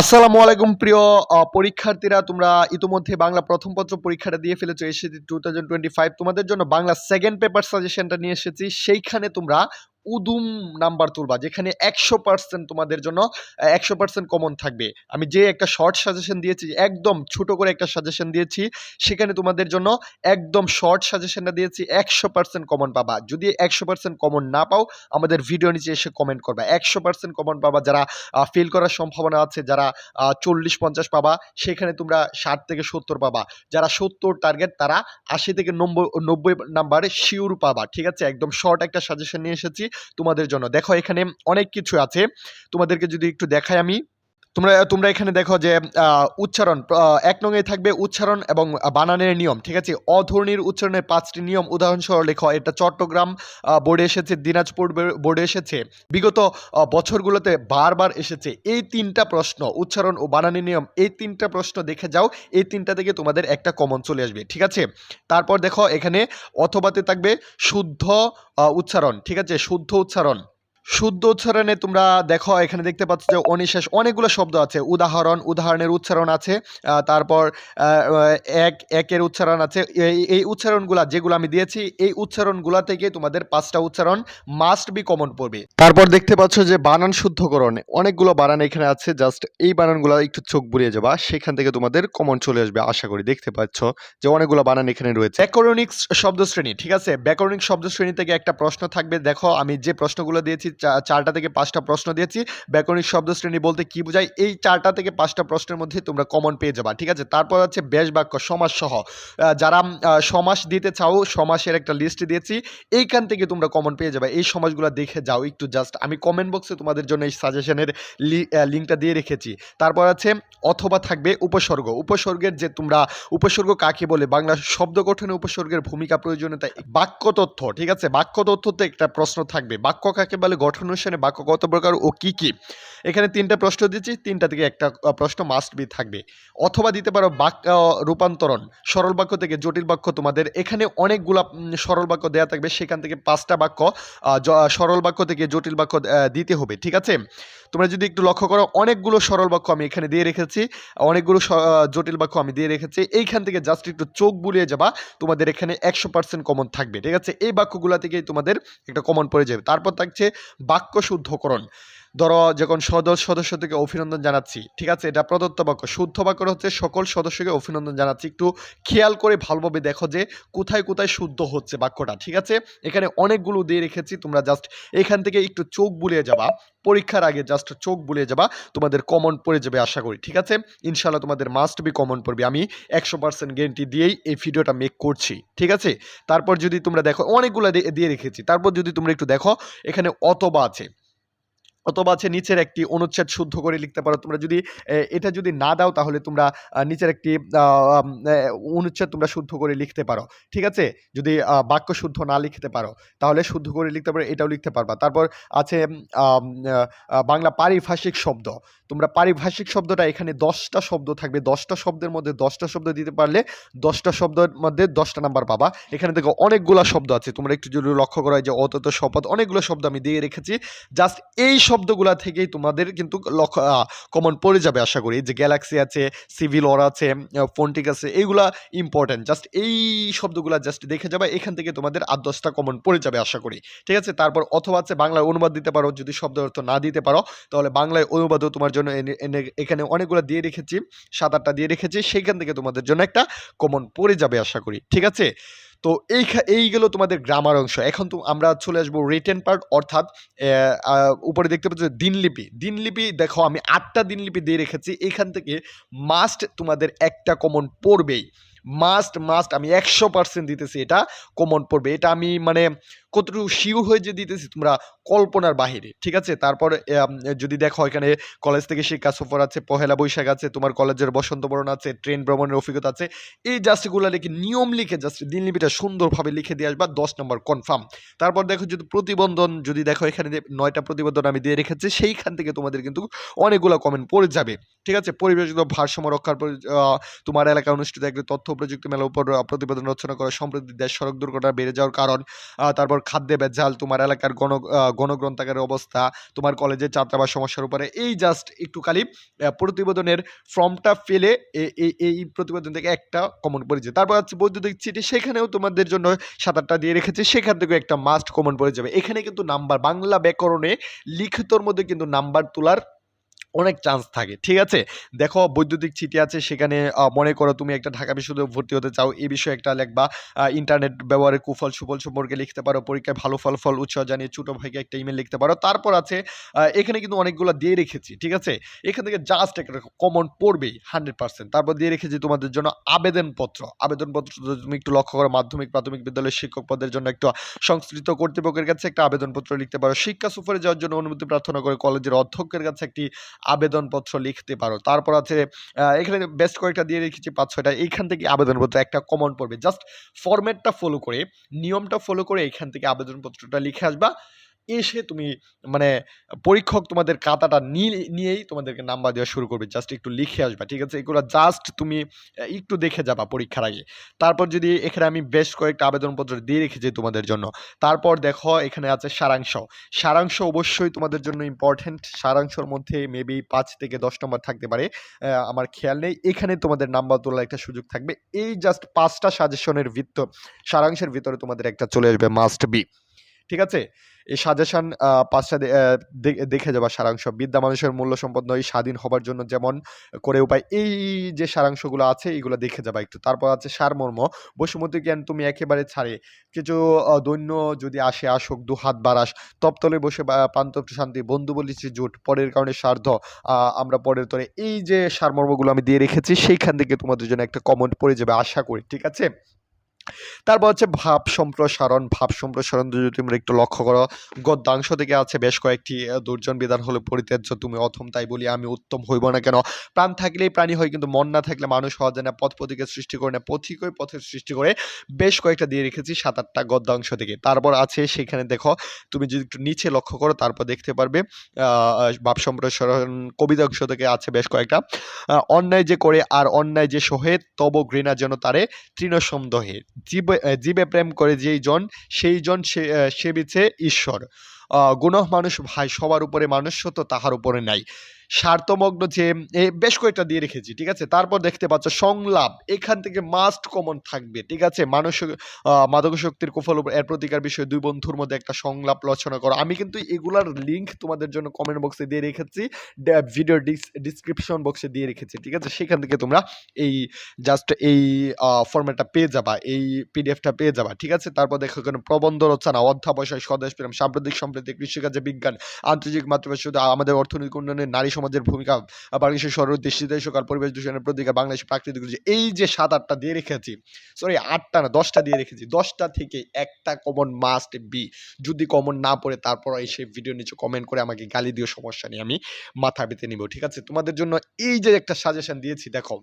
আসসালামু আলাইকুম প্রিয় পরীক্ষার্থীরা, তোমরা ইতিমধ্যে বাংলা প্রথম পত্র পরীক্ষাটা দিয়ে ফেলেছো এসেছি টু তোমাদের জন্য বাংলা সেকেন্ড পেপার সাজেশনটা নিয়ে এসেছি। সেইখানে তোমরা উদুম নাম্বার তুলবা, যেখানে একশো পার্সেন্ট তোমাদের জন্য একশো পার্সেন্ট কমন থাকবে। আমি যে একটা শর্ট সাজেশন দিয়েছি একদম ছোট করে একটা সাজেশন দিয়েছি, সেখানে তোমাদের জন্য একদম শর্ট সাজেশনটা দিয়েছি, একশো পার্সেন্ট কমন পাবা। যদি একশো পার্সেন্ট কমন না পাও, আমাদের ভিডিও নিচে এসে কমেন্ট করবা। একশো পার্সেন্ট কমন পাবা যারা ফেল করার সম্ভাবনা আছে, যারা চল্লিশ পঞ্চাশ পাবা, সেখানে তোমরা ষাট থেকে সত্তর পাবা। যারা সত্তর টার্গেট তারা আশি থেকে নব্বই নব্বই নাম্বারে শিওর পাবা, ঠিক আছে? একদম শর্ট একটা সাজেশন নিয়ে এসেছি। তোমাদের জন্য। দেখো এখানে অনেক কিছু আছে। তোমাদেরকে যদি একটু দেখাই আমি। তোমরা তোমরা এখানে দেখো যে উচ্চারণ এক নঙে থাকবে উচ্চারণ এবং বানানের নিয়ম, ঠিক আছে? অধর্ণীর উচ্চারণের পাঁচটি নিয়ম উদাহরণসহ লেখো, এটা চট্টগ্রাম বোর্ডে এসেছে, দিনাজপুর বোর্ডে এসেছে, বিগত বছরগুলোতে বারবার এসেছে, এই তিনটা প্রশ্ন, উচ্চারণ ও বানানের নিয়ম, এই তিনটা প্রশ্ন দেখে যাও, এই তিনটা থেকে তোমাদের একটা কমন চলে আসবে, ঠিক আছে? তারপর দেখো এখানে, অথবাতে থাকবে শুদ্ধ উচ্চারণ, ঠিক আছে? শুদ্ধ উচ্চারণ। শুদ্ধ উচ্চারণে তোমরা দেখো, এখানে দেখতে পাচ্ছ যে অনিশেষ অনেকগুলো শব্দ আছে। উদাহরণ, উদাহরণের উচ্চারণ আছে তারপর এক, একের উচ্চারণ আছে। এই উচ্চারণগুলা যেগুলো আমি দিয়েছি, এই উচ্চারণগুলা থেকে তোমাদের পাঁচটা উচ্চারণ মাস্ট বি কমন পড়বে। তারপর দেখতে পাচ্ছ যে বানান শুদ্ধকরণ, অনেকগুলো বানান এখানে আছে জাস্ট এই বানানগুলো একটু চোখ বুলিয়ে যাবা, সেখান থেকে তোমাদের কমন চলে আসবে, আশা করি দেখতে পাচ্ছ যে অনেকগুলো বানান এখানে রয়েছে। ব্যাকরণিক শব্দ শ্রেণি ঠিক আছে? ব্যাকরণিক শব্দ শ্রেণি থেকে একটা প্রশ্ন থাকবে, দেখো, আমি যে প্রশ্নগুলো দিয়েছি চারটা থেকে পাঁচটা প্রশ্ন দিয়েছি। ব্যাকরণিক শব্দ শ্রেণি বলতে কি বোঝায়? এই চারটা থেকে পাঁচটা প্রশ্নের মধ্যে তোমরা কমন পেয়ে যাবা, ঠিক আছে? তারপর হচ্ছে বেশ বাক্য, সমাস সহ। যারা সমাস দিতে চাও, সমাসের একটা লিস্ট দিয়েছি। এইখান থেকে তোমরা কমন পেয়ে যাবে। এই সমাজগুলো দেখে যাও একটু জাস্ট আমি কমেন্ট বক্সে তোমাদের জন্য এই সাজেশনের লিঙ্কটা দিয়ে রেখেছি। তারপর আছে অথবা থাকবে উপসর্গ। উপসর্গের যে তোমরা, উপসর্গ কাকে বলে? বাংলা শব্দ গঠনে উপসর্গের ভূমিকা, প্রয়োজনীয়তা, বাক্য তথ্য, ঠিক আছে? বাক্য তথ্যতে একটা প্রশ্ন থাকবে। বাক্য কাকে বলে? গঠন অনুসারে বাক্য কত প্রকার ও কি কি? এখানে তিনটা প্রশ্ন দিচ্ছি, তিনটা থেকে একটা প্রশ্ন মাস্ট বি থাকবে। অথবা দিতে পারো বাক্য রূপান্তরণ, সরল বাক্য থেকে জটিল বাক্য তোমাদের। এখানে অনেকগুলা সরল বাক্য দেয়া থাকবে, সেখান থেকে পাঁচটা বাক্য সরল বাক্য থেকে জটিল বাক্য দিতে হবে, ঠিক আছে? তোমরা যদি একটু লক্ষ্য করো, অনেকগুলো সরল বাক্য আমি এখানে দিয়ে রেখেছি, অনেকগুলো জটিল বাক্য আমি দিয়ে রেখেছি। এইখান থেকে জাস্ট একটু চোখ বুলিয়ে যাবা, তোমাদের এখানে একশো পার্সেন্ট কমন থাকবে, ঠিক আছে? এই বাক্যগুলো থেকেই তোমাদের একটা কমন পড়ে যাবে। তারপর থাকছে বাক্য শুদ্ধকরণ ধরো যখন সদস্য সদস্য থেকে অভিনন্দন জানাচ্ছি, ঠিক আছে? এটা প্রদত্ত বাক্য। শুদ্ধ বাক্য হচ্ছে, সকল সদস্যকে অভিনন্দন জানাচ্ছি। একটু খেয়াল করে ভালোভাবে দেখো যে কোথায় কোথায় শুদ্ধ হচ্ছে বাক্যটা, ঠিক আছে? এখানে অনেকগুলো দিয়ে রেখেছি, তোমরা জাস্ট এখান থেকে একটু চোখ বুলিয়ে যাবা। পরীক্ষার আগে জাস্ট চোখ বুলিয়ে যাবা, তোমাদের কমন পড়ে যাবে আশা করি, ঠিক আছে? ইনশাল্লাহ তোমাদের মাস্ট বি কমন পড়বে। আমি একশো পার্সেন্ট গ্যারেন্টি দিয়েই এই ভিডিওটা মেক করছি, ঠিক আছে? তারপর যদি তোমরা দেখো, অনেকগুলো দিয়ে- রেখেছি। তারপর যদি তোমরা একটু দেখো, এখানে অতবা আছে। অথবা আছে নিচের একটি অনুচ্ছেদ শুদ্ধ করে লিখতে পারো। তোমরা যদি এটা যদি না দাও তাহলে তোমরা নিচের একটি অনুচ্ছেদ তোমরা শুদ্ধ করে লিখতে পারো। ঠিক আছে? যদি বাক্য শুদ্ধ না লিখতে পারো, তাহলে শুদ্ধ করে লিখতে পারো, এটাও লিখতে পারবা। তারপর আছে বাংলা পারিভাষিক শব্দ। তোমরা পারিভাষিক শব্দটা এখানে দশটা শব্দ থাকবে। দশটা শব্দের মধ্যে দশটা শব্দ দিতে পারলে দশটা শব্দের মধ্যে দশটা নাম্বার পাবা। এখানে দেখো অনেকগুলো শব্দ আছে। তোমরা একটু যদি লক্ষ্য করো যে অতত শপথ অনেকগুলো শব্দ আমি দিয়ে রেখেছি। জাস্ট এই শব্দগুলা থেকেই তোমাদের কিন্তু কমন পড়ে যাবে আশা করি। যে গ্যালাক্সি আছে সিভিল ওর আছে ফোনটিক আছে এইগুলা ইম্পর্টেন্ট জাস্ট এই শব্দগুলা জাস্ট দেখে যাবে, এখান থেকে তোমাদের আট দশটা কমন পড়ে যাবে আশা করি। ঠিক আছে? তারপর অথবা আছে, বাংলায় অনুবাদ দিতে পারো, যদি শব্দ অর্থ না দিতে পারো, তাহলে বাংলায় অনুবাদও তোমার জন্য এখানে অনেকগুলো দিয়ে রেখেছি, সাত আটটা দিয়ে রেখেছি, সেইখান থেকে তোমাদের জন্য একটা কমন পড়ে যাবে আশা করি। ঠিক আছে? তো এই এই গেলো তোমাদের গ্রামার অংশ। এখন তো আমরা চলে আসব রিটেন পার্ট অর্থাৎ উপরে দেখতে পাচ্ছ দিনলিপি। দিনলিপি দেখো, আমি আটটা দিনলিপি দিয়ে রেখেছি, এখান থেকে মাস্ট তোমাদের একটা কমন পড়বেই। মাস্ট মাস্ট আমি একশো পার্সেন্ট দিতেছি এটা কমন পড়বে। এটা আমি মানে কতটুকু শিওর হয়ে যে দিতেছি তোমরা কল্পনার বাহিরে, ঠিক আছে? তারপর যদি দেখো এখানে কলেজ থেকে শিক্ষা সফর আছে, পহেলা বৈশাখ আছে, তোমার কলেজের বসন্ত বরণ আছে ট্রেন ভ্রমণের অভিজ্ঞতা আছে, এই জাস্টগুলো লিখে, নিয়ম লিখে জাস্ট দিনলিপিটা সুন্দরভাবে লিখে দিয়ে আসবা, দশ নম্বর কনফার্ম তারপর দেখো যদি প্রতিবন্ধন, যদি দেখো এখানে নয়টা প্রতিবন্ধন আমি দিয়ে রেখেছি, সেইখান থেকে তোমাদের কিন্তু অনেকগুলো কমেন্ট পড়ে যাবে, ঠিক আছে? পরিবেশগত ভারসাম্য রক্ষার তোমার এলাকায় অনুষ্ঠিত একটি তথ্য প্রযুক্তি মেলার উপর প্রতিবেদন রচনা করা সম্প্রতি দেশ সড়ক দুর্ঘটনা বেড়ে যাওয়ার কারণ তারপর খাদ্যে ভেজাল, তোমার এলাকার গণ গণগ্রন্থাগারের অবস্থা, তোমার কলেজের ছাত্রাবাস সমস্যার উপরে, এই জাস্ট একটু খালি প্রতিবেদনের ফর্মটা ফেলে এই- প্রতিবেদন থেকে একটা কমন পড়েছে তারপর হচ্ছে বৈদ্যুতিক চিঠি সেখানেও তোমাদের জন্য সাঁতারটা দিয়ে রেখেছে, সেখান থেকে একটা মাস্ট কমন পড়ে যাবে। এখানে কিন্তু নাম্বার বাংলা ব্যাকরণে লিখিতর মধ্যে কিন্তু নাম্বার তোলার অনেক চান্স থাকে, ঠিক আছে? দেখো, বৈদ্যুতিক চিঠি আছে, সেখানে মনে করো তুমি একটা ঢাকা বিশ্ববিদ্যালয়ে ভর্তি হতে চাও, এই বিষয়ে একটা লেখবা। ইন্টারনেট ব্যবহারের কুফল সুফল সম্পর্কে লিখতে পারো, পরীক্ষায় ভালো ফল ফল উৎসাহ জানিয়ে ছোটো ভাইকে একটা ইমেল লিখতে পারো। তারপর আছে এখানে কিন্তু অনেকগুলো দিয়ে রেখেছি, ঠিক আছে? এখান থেকে জাস্ট একটা কমন পড়বেই হান্ড্রেড পার্সেন্ট তারপর দিয়ে রেখেছি তোমাদের জন্য আবেদনপত্র। আবেদনপত্র তুমি একটু লক্ষ্য করো, মাধ্যমিক, প্রাথমিক বিদ্যালয়ের শিক্ষক পদের জন্য একটু সংশ্লিষ্ট কর্তৃপক্ষের কাছে একটা আবেদনপত্র লিখতে পারো। শিক্ষা সফরে যাওয়ার জন্য অনুমতি প্রার্থনা করে কলেজের অধ্যক্ষের কাছে একটি আবেদনপত্র লিখতে পারো। তারপর আছে এখানে বেস্ট কয়েকটা দিয়ে রেখেছি, পাঁচ, ছয়টা। এইখান থেকে আবেদনপত্র একটা কমন পড়বে। জাস্ট ফরম্যাটটা ফলো করে, নিয়মটা ফলো করে এখান থেকে আবেদনপত্রটা লিখে আসবা। এসে তুমি মানে পরীক্ষক তোমাদের খাতাটা নিয়ে- নিয়েই তোমাদেরকে নাম্বার দেওয়া শুরু করবে। জাস্ট একটু লিখে আসবা, ঠিক আছে? এগুলো জাস্ট তুমি একটু দেখে যাবা পরীক্ষার আগে। তারপর যদি এখানে আমি বেশ কয়েকটা আবেদনপত্র দিয়ে রেখেছি তোমাদের জন্য, তারপর দেখো এখানে আছে সারাংশ। সারাংশ অবশ্যই তোমাদের জন্য ইম্পর্টেন্ট সারাংশর মধ্যে মেবি পাঁচ থেকে দশ নম্বর থাকতে পারে আমার খেয়াল নেই। এখানে তোমাদের নাম্বার তোলার একটা সুযোগ থাকবে। এই জাস্ট পাঁচটা সাজেশনের ভিত্ত, সারাংশের ভিতরে তোমাদের একটা চলে আসবে মাস্ট বি ঠিক আছে? এই সাজেশন পাঁচটা দেখে যাবা সারাংশ। বিদ্যা মানুষের মূল্য সম্পদ নয়, স্বাধীন হবার জন্য যেমন করে উপায়, এই যে সারাংশগুলো আছে এইগুলো দেখে যাবা একটু। তারপর আছে সারমর্ম বসুমতী জ্ঞান তুমি একেবারে ছাড়ে। কিছু দৈন্য যদি আসে, আসুক দু হাত বাড়াস তপ্তলে বসে পান্তপ্ত শান্তি। বন্ধু বলিছি জুট, পরের কারণে স্বার্থ আমরা পরের তরে। এই যে সারমর্মগুলো আমি দিয়ে রেখেছি, সেইখান থেকে তোমাদের জন্য একটা কমেন্ট পড়ে যাবে, আশা করি। ঠিক আছে? তারপর হচ্ছে ভাব সম্প্রসারণ ভাব সম্প্রসারণ যদি তোমরা একটু লক্ষ্য করো, গদ্যাংশ থেকে আছে বেশ কয়েকটি দুর্জন বিধান হলে পরিত্যাজ্য, তুমি অথম, তাই বলি আমি উত্তম হইব না কেন? প্রাণ থাকলেই প্রাণী হয়, কিন্তু মন না থাকলে মানুষ হওয়া যায় না। পথ পথিকের সৃষ্টি করে না পথিকই পথের সৃষ্টি করে বেশ কয়েকটা দিয়ে রেখেছি সাত আটটা গদ্যাংশ থেকে। তারপর আছে সেখানে দেখো, তুমি যদি একটু নিচে লক্ষ্য করো, তারপর দেখতে পারবে ভাব সম্প্রসারণ কবিতাংশ থেকে আছে বেশ কয়েকটা। অন্যায় যে করে আর অন্যায় যে সহে, তব ঘৃণা যেন তারে তৃণসন্দহে জীবে জীবে প্রেম করে যেই জন সেই জন সে বিছে ঈশ্বর। গুণহ মানুষ ভাই সবার উপরে মানুষ তো তাহার উপরে নাই। স্বার্থমগ্ন যে বেশ কয়েকটা দিয়ে রেখেছি, ঠিক আছে? তারপর দেখতে পাচ্ছ সংলাপ, এখান থেকে মাস্ট কমন থাকবে, ঠিক আছে? মানুষ মাদক শক্তির কুফল এর প্রতিকার বিষয়ে দুই বন্ধুর মধ্যে একটা সংলাপ রচনা করো। আমি কিন্তু এগুলার লিঙ্ক তোমাদের জন্য কমেন্ট বক্সে দিয়ে রেখেছি ভিডিও ডিসক্রিপশন বক্সে দিয়ে রেখেছি, ঠিক আছে? সেখান থেকে তোমরা এই জাস্ট এই ফর্ম্যাটটা পেয়ে যাবা, এই পিডিএফটা পেয়ে যাবা, ঠিক আছে? তারপর দেখো এখানে প্রবন্ধ রচনা, অধ্যাবসায়, স্বদেশ প্রেম, সাম্প্রতিক সম্প্রীতি কৃষিকাজে বিজ্ঞান, আন্তর্জাতিক মাতৃভাষা শুধু আমাদের অর্থনৈতিক উন্নয়নে, নারী সমাজের ভূমিকা বাংলাদেশের সর্ব দেশিদায় সকাল পরিবেশ দূষণের প্রতিকার বাংলাদেশের প্রাকৃতিক এই যে সাত আটটা দিয়ে রেখেছি সরি আটটা না, দশটা দিয়ে রেখেছি, দশটা থেকে একটা কমন মাস্ট বি যদি কমন না পড়ে তারপর এসে ভিডিও নিচে কমেন্ট করে আমাকে গালি দিও, সমস্যা নেই, আমি মাথা পেতে নিব, ঠিক আছে? তোমাদের জন্য এই যে একটা সাজেশন দিয়েছি, দেখো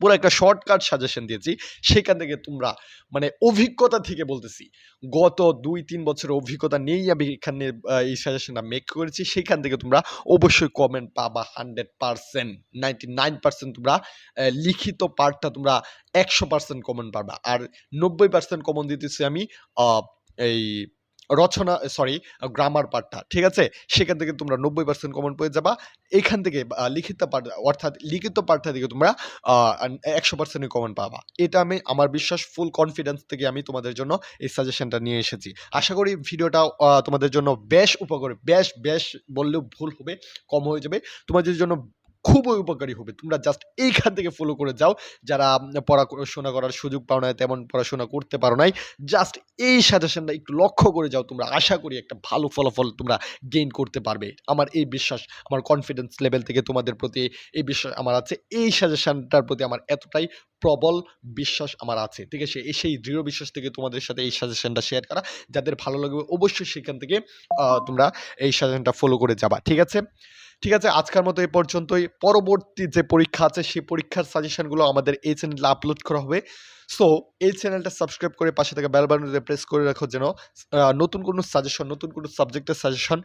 পুরো একটা শর্টকাট সাজেশন দিয়েছি। সেখান থেকে তোমরা মানে অভিজ্ঞতা থেকে বলতেছি। গত দুই, তিন বছরের অভিজ্ঞতা নিয়েই আমি এখানে এই সাজেশনটা মেক করেছি। সেখান থেকে তোমরা অবশ্যই কমেন্ট পাবা hundred percent ninety nine percent তোমরা লিখিত পার্টটা তোমরা একশো পার্সেন্ট কমন পাবা। আর নব্বই পার্সেন্ট কমন দিতেছি আমি এই রচনা সরি গ্রামার পার্টটা ঠিক আছে? সেখান থেকে তোমরা নব্বই পার্সেন্ট কমন পেয়ে যাবা। এখান থেকে লিখিত পার্ট অর্থাৎ লিখিত পার্টটা থেকে তোমরা একশো পার্সেন্টই কমন পাবা। এটা আমি, আমার বিশ্বাস ফুল কনফিডেন্স থেকে আমি তোমাদের জন্য এই সাজেশনটা নিয়ে এসেছি। আশা করি ভিডিওটা তোমাদের জন্য বেশ উপকারী, বেশ বেশ বললেও ভুল হবে, কম হয়ে যাবে। তোমাদের জন্য খুবই উপকারী হবে। তোমরা জাস্ট এইখান থেকে ফলো করে যাও। যারা পড়াশোনা করার সুযোগ পাও না তেমন পড়াশোনা করতে পারো নাই জাস্ট এই সাজেশনটা একটু লক্ষ্য করে যাও তোমরা। আশা করি একটা ভালো ফলাফল তোমরা গেইন করতে পারবে। আমার এই বিশ্বাস, আমার কনফিডেন্স লেভেল থেকে তোমাদের প্রতি এই বিশ্বাস আমার আছে। এই সাজেশনটার প্রতি আমার এতটাই প্রবল বিশ্বাস আমার আছে। ঠিক আছে? সেই দৃঢ় বিশ্বাস থেকে তোমাদের সাথে এই সাজেশনটা শেয়ার করা। যাদের ভালো লাগবে অবশ্যই সেখান থেকে তোমরা এই সাজেশনটা ফলো করে যাবা। ঠিক আছে? ঠিক আছে, আজকের মতো এই পর্যন্তই। পরবর্তী যে পরীক্ষা আছে, সেই পরীক্ষার সাজেশনগুলো আমাদের এই চ্যানেলে আপলোড করা হবে। সো এই চ্যানেলটা সাবস্ক্রাইব করে পাশে থাকা বেল বাটনটিতে প্রেস করে রাখো যেন নতুন কোনো সাজেশন নতুন কোনো সাবজেক্টের সাজেশন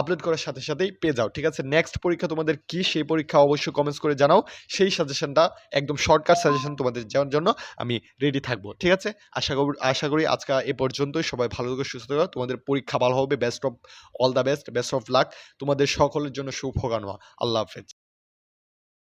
আপলোড করার সাথে সাথেই পেয়ে যাও। ঠিক আছে? নেক্সট পরীক্ষা তোমাদের কি? সেই পরীক্ষা অবশ্যই কমেন্টস করে জানাও। সেই সাজেশনটা একদম শর্টকাট সাজেশন তোমাদের যাওয়ার জন্য আমি রেডি থাকব। ঠিক আছে? আশা করি আশা করি আজকে এ পর্যন্তই। সবাই ভালো থাকো, সুস্থ থাকো। তোমাদের পরীক্ষা ভালো হবে। Best of all the best best of luck তোমাদের সকলের জন্য শুভকামনা। আল্লাহ হাফেজ।